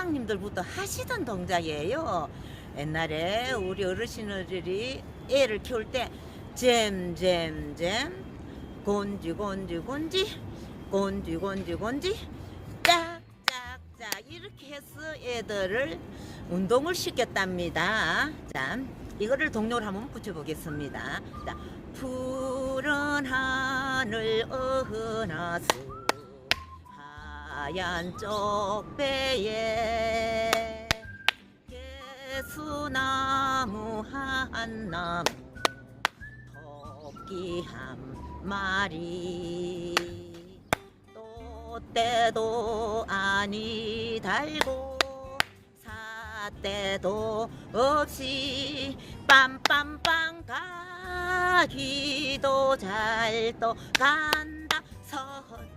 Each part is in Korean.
조상님들부터 하시던 동작이에요. 옛날에 우리 어르신들이 애를 키울 때 잼잼잼 곤지 곤지 곤지 곤지 곤지 곤지 짝짝짝 이렇게 해서 애들을 운동을 시켰답니다. 자, 이거를 동료를 한번 붙여보겠습니다. 자, 푸른 하늘 어긋나서 하얀 쪽배에 개수나무 한 나무 토끼 한 마리. 또 때도 아니 달고 사때도 없이 빰빰빰 가기도 잘또 간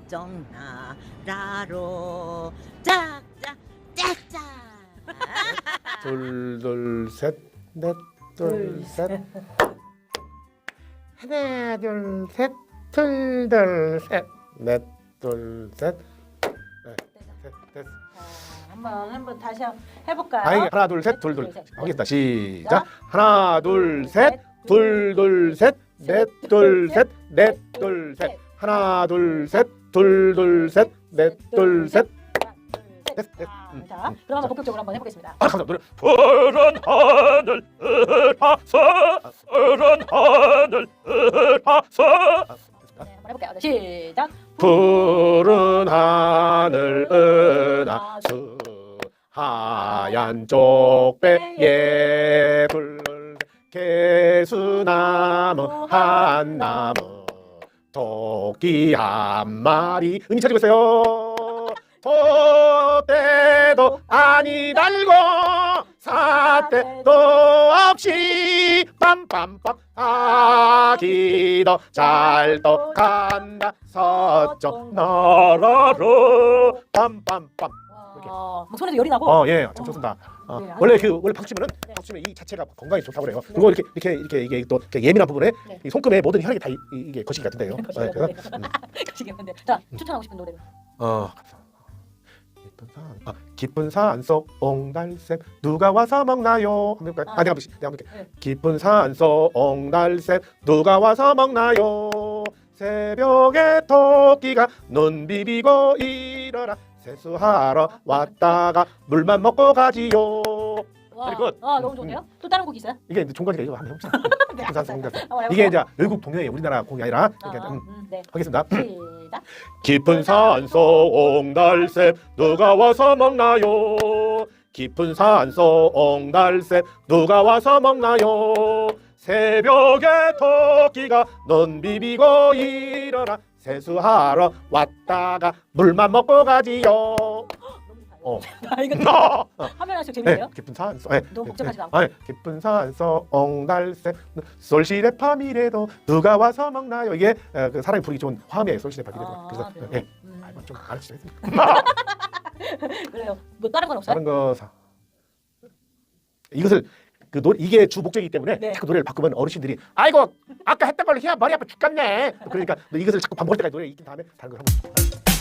다 서쪽 나라로. 짝짝 짝짝. 둘둘셋넷둘셋. 하나 둘셋 둘둘셋 넷둘셋. 넷셋 한번 한번 다시 해볼까요? 아니 하나 둘 셋 둘둘. 둘, 셋. 하겠다. 시작. 하나 둘셋 둘둘셋 넷둘셋 넷둘셋. 하나 둘셋 둘 둘 셋. 넷 둘셋. 셋, 넷. 아, 자, 그럼 한번 본격적으로 한번 해보겠습니다. 아 감사합니다 노래. 푸른 하늘 푸른 네, 한번 해볼게요. 자, 시작. 푸른 하늘 은하수. 하얀 쪽배에 붉은 개수나무 한 나무 토끼 한 마리. 음이 찾고 있어요. 토대도 아니 달고 사대도 없이 빰빰빰 아기도 잘도 간다. 서쪽 나라로 빰빰빰 와, 뭐 손에도 열이 나고. 어, 예, 참 좋습니다. 어, 네, 원래 그 원래 박수 치면은 네. 박수 치면 이 자체가 건강에 좋다고 그래요. 그리고 이렇게 이렇게 이렇게 이게 또 이렇게 예민한 부분에 네. 이 손금의 모든 혈액이 다 이, 이- 이게 거시기 같은데요. 거시기 네, 그래서 같은데. 가시겠는데. 자, 추천하고 싶은 노래. 어, 깊은 산, 아, 깊은 산속 옹달샘 누가 와서 먹나요? 한번 해볼까요? 아. 아, 내가 한번 내가 한번. 네. 깊은 산속 옹달샘 누가 와서 먹나요? 새벽에 토끼가 눈 비비고 일어나 세수하러 왔다가 물만 먹고 가지요. 와, good. 아, 너무 좋네요. 또 다른 곡 있어요? 이게 이제 종가지가 이거 한번 해봅시다. 네. 한번 해볼까요? 이게 이제 외국 동요예요. 우리나라 곡이 아니라 이렇게 아, 음, 음, 네. 하겠습니다. 시작. 깊은 산속 옹달샘 누가 와서 먹나요? 깊은 산속 옹달샘 누가 와서 먹나요? 새벽에 토끼가 눈 비비고 일어나 세수하러 왔다가 물만 먹고 가지요. 어. 아, 이거 어. 하면 할수록 네, 재밌네요. 깊은 산속. 네, 너무 네, 복잡하지도 네. 않고. 아, 네, 깊은 산속 옹달샘 솔시레 밤이래도 누가 와서 먹나요? 이게 어, 그 사람이 부르기 좋은 화음이에요. 솔시레 밤이래도. 아, 그래서 네. 예. 음, 아, 이거 좀 가르치겠습니다. 그래요. 뭐 다른 건 없어요? 다른 거 사. 이것을 그 노, 이게 주 목적이기 때문에 네. 자꾸 노래를 바꾸면 어르신들이 아이고 아까 했던 걸로 해야 머리 아파 죽겠네 그러니까 너 이것을 자꾸 반복할 때까지 노래 익힌 다음에 다른 걸 하면